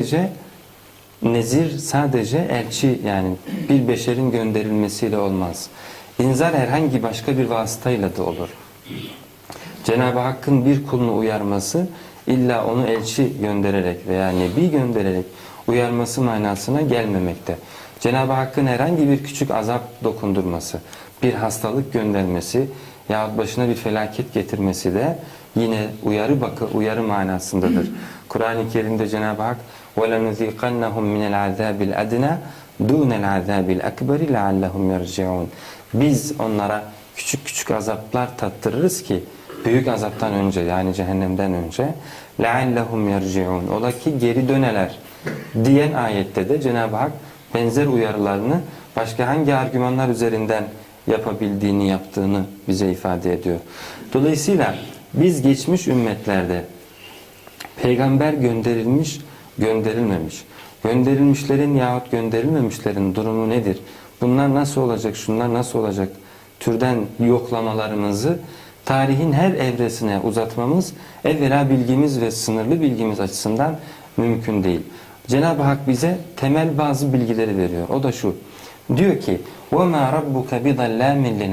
Sadece nezir sadece elçi yani bir beşerin gönderilmesiyle olmaz. İnzar herhangi başka bir vasıtayla da olur. Cenab-ı Hakk'ın bir kulunu uyarması illa onu elçi göndererek veya nebi göndererek uyarması manasına gelmemekte. Cenab-ı Hakk'ın herhangi bir küçük azap dokundurması, bir hastalık göndermesi yahut başına bir felaket getirmesi de yine uyarı bakı uyarı manasındadır. Kur'an-ı Kerim'de Cenab-ı Hak وَلَنُذِيقَنَّهُمْ مِنَ الْعَذَابِ الْأَدْنَى دُونَ الْعَذَابِ الْأَكْبَرِ لَعَلَّهُمْ يَرْجِعُونَ Biz onlara küçük küçük azaplar tattırırız ki büyük azaptan önce yani cehennemden önce لَعَلَّهُمْ يَرْجِعُونَ Ola ki geri döneler diyen ayette de Cenab-ı Hak benzer uyarılarını başka hangi argümanlar üzerinden yapabildiğini yaptığını bize ifade ediyor. Dolayısıyla biz geçmiş ümmetlerde peygamber gönderilmiş, gönderilmemiş. Gönderilmişlerin yahut gönderilmemişlerin durumu nedir? Bunlar nasıl olacak, şunlar nasıl olacak? Türden yoklamalarımızı tarihin her evresine uzatmamız evvela bilgimiz ve sınırlı bilgimiz açısından mümkün değil. Cenab-ı Hak bize temel bazı bilgileri veriyor. O da şu. Diyor ki: "Ve ma rabbuke bidallâmin lil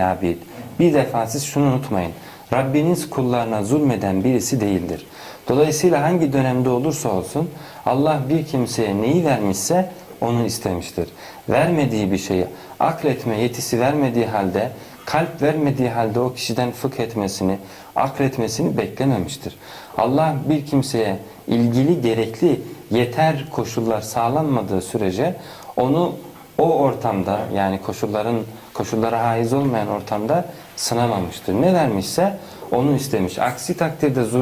Bir defa siz şunu unutmayın. Rabbiniz kullarına zulmeden birisi değildir. Dolayısıyla hangi dönemde olursa olsun Allah bir kimseye neyi vermişse onu istemiştir. Vermediği bir şeyi akletme yetisi vermediği halde kalp vermediği halde o kişiden fıkh etmesini, akletmesini beklememiştir. Allah bir kimseye ilgili gerekli yeter koşullar sağlanmadığı sürece onu o ortamda yani koşulların koşullara haiz olmayan ortamda sınamamıştır. Ne vermişse onu istemiş. Aksi takdirde zulüm